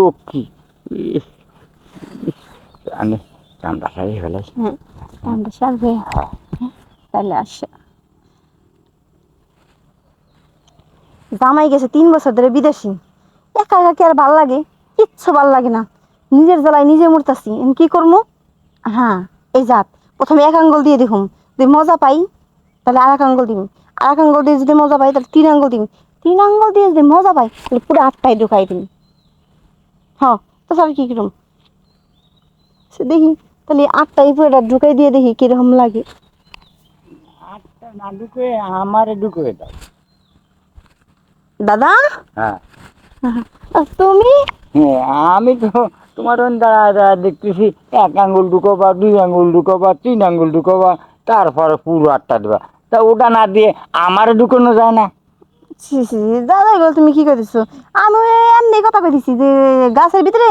লক্ষ্মী আমি চান্দা সারি ফেলেছি। হ্যাঁ ঠান্ডা সারবে। হ্যাঁ। তাহলে আসে। জামাই গেছে তিন বছর ধরে বিদেশি। একা একা কি আর ভালো লাগে? কিচ্ছু ভালো লাগে না। নিজের জ্বালায় নিজে মরতাছি। এখন কি করব হ্যাঁ এই জাত প্রথমে এক আঙ্গুল দিয়ে দেখুন যদি মজা পাই তাহলে আর এক আঙ্গুল দিন আর এক আঙ্গুল দিয়ে যদি মজা পাই তাহলে তিন আঙ্গুল দিন তিন আঙ্গুল দিয়ে যদি মজা পাই তাহলে পুরো আটটাই ঢুকাই দিন হ্যাঁ তো স্যার কি কিরম? সে দেখি তাহলে আটটাই পুরোটা ঢুকাই দিয়ে দেখি কীরকম লাগে। আটটা না ঢুকে আমারে ঢুকে দাও। দাদা? হ্যাঁ। তুমি? হ্যাঁ, আমি তো তোমার ওই দাঁড়ায় দেখতেছি এক আঙ্গুল ঢুকো বা দুই আঙ্গুল ঢুকো বা তিন আঙ্গুল ঢুকো বা তারপরে পুরো আটটা দেবা। তা ওটা না দিয়ে আমারে ঢুকানো যায় না। ছি ছি দাদা এগুলো তুমি কি করেছ আমি এমনি কথা কইছি যে গাছের ভিতরে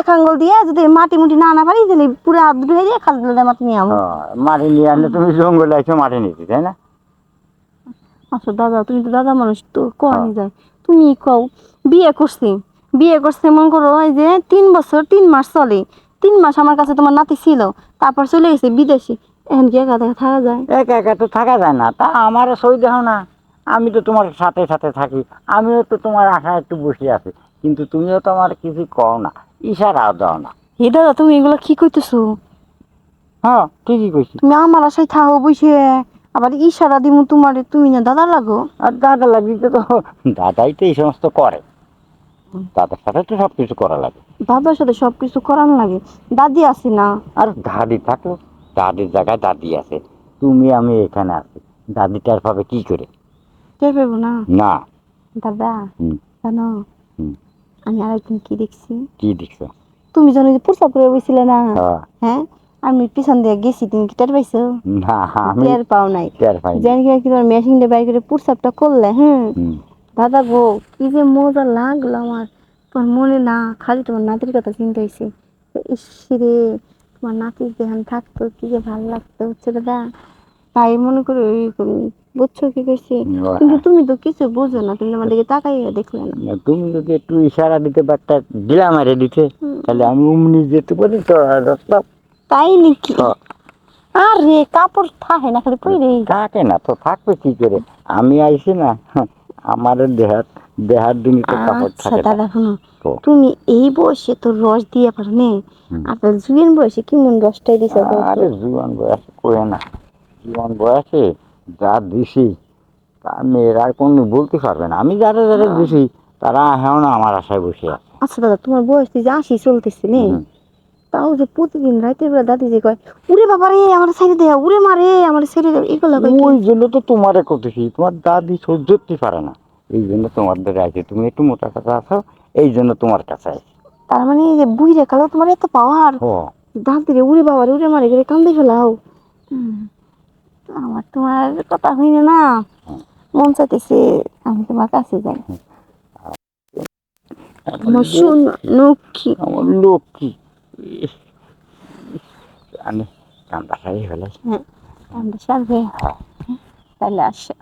এক আঙ্গুল দিয়ে যদি মাটি মুটি না না পারি তাহলে পুরো হাত দুটো হয়ে যায় খাল দিলে মাটি নিয়ে আমো। মাটি নিয়ে আনলে তুমি জঙ্গলে আইছো মাটি নিতে তাই না? আচ্ছা দাদা তুমি তো দাদা মানুষ তো। যায়। তুমি কও বিয়ে করছি। বিয়ে করছে মন করো এই যে তিন বছর তিন মাস চলে। তিন মাস আমার কাছে তোমার নাতি ছিল তারপর চলে গেছে বিদেশি। এখন কি একা থাকা যায়? একা একা তো থাকা যায় না তা আমার সই দেখো না। আমি তো তোমার সাথে সাথে থাকি আমিও তো তোমার আশায় একটু বসে আছি কিন্তু তুমিও তো আমার কিছু কও না ইশারাও দাও না। হে দাদা তুমি এগুলো কি কইতেছো? হ্যাঁ ঠিকই কইছি। তুমি আমার আশায় থাকো বসে আবার ইশারা দিমু তোমার তুমি না দাদা লাগো? আর দাদা লাগিতে তো দাদাই তো এই সমস্ত করে। দাদার সাথে তো সব কিছু করা লাগে। দাদার সাথে সব কিছু করার লাগে। দাদি আছে না? আর দাদি থাকল দাদির জায়গায় দাদি আছে। তুমি আমি এখানে আছি। দাদিটার ভাবে কি করে? টের পাবো না? না। দাদা। জানো। আমি আরেকদিন কি দেখছি? কি দেখছ? তুমি জানো যে প্রস্তাব করে বসছিলে না? হ্যাঁ, হ্যাঁ? আমি পিছন দিয়ে গেছি তুমি কি টের পাইছো? না আমি টের পাও নাই। টের পাই জানি কি কি তোমার মেশিন দিয়ে বাইর করে প্রস্তাবটা করলে হ্যাঁ দাদা গো কি যে মজা লাগল আমার। তোমার মনে না খালি তোমার নাতির কথা চিন্তা হয়েছে ইসরে তোমার নাতির যেখানে থাকতো কি যে ভালো লাগতো হচ্ছে দাদা? তাই মনে করে ওই করি বুঝছ কি করছি? কিন্তু তুমি তো কিছু বুঝো না তুমি আমার দিকে তাকাই দেখলে না। তুমি যদি একটু ইশারা দিতে পারতা দিলাম আরে দিতে তাহলে আমি অমনি যেতে পারি তো রাস্তা তাই নাকি। আরে কাপড় থাকে না খালি পরে থাকে না তো থাকবে কি করে? আমি আইছি না আমার দেহাত দেহার দিনই তো কাপড় আচ্ছা থাকে না। দাদা শোনো। তুমি এই বয়সে তো রস দিয়ে পারো নে। আপনার জুয়েন বয়সে কেমন রসটাই দিছে আরে জীবন বয়সে কয়ে না। জীবন বয়সে যা দিছি তা মেয়েরা আর কোনো বলতে পারবে না। আমি যারা যারা। দিছি তারা এখন আমার আশায় বসে আছে। আচ্ছা দাদা তোমার বয়স যে আশি চলতেছে নে তাও যে প্রতিদিন রাতের বেলা দাদি যে কয় উড়ে বাবা রে আমার ছেড়ে দে উড়ে মারে আমার ছেড়ে দে এগুলো ওই জন্য তো তোমারে করতেছি তোমার দাদি সহ্য করতে পারে না। এই জন্য তোমার দ্বারা আছে তুমি একটু মোটা কাছে আছো এই জন্য তোমার কাছে আছে তার মানে এই যে বুঝে কালো তোমার এত পাওয়ার দাদি রে উড়ে বাবা রে উড়ে মারে করে কান্দে ফেলাও। হুম। তোমার কথা হইনি না। মন চাইতেছে আমি তোমার কাছে যাই। আমার লক্ষ্মী। আমার লক্ষ্মী। আমি কান্দা খাই ফেলেছি হ্যাঁ আমরা সারবে। হ্যাঁ। তাহলে আসে।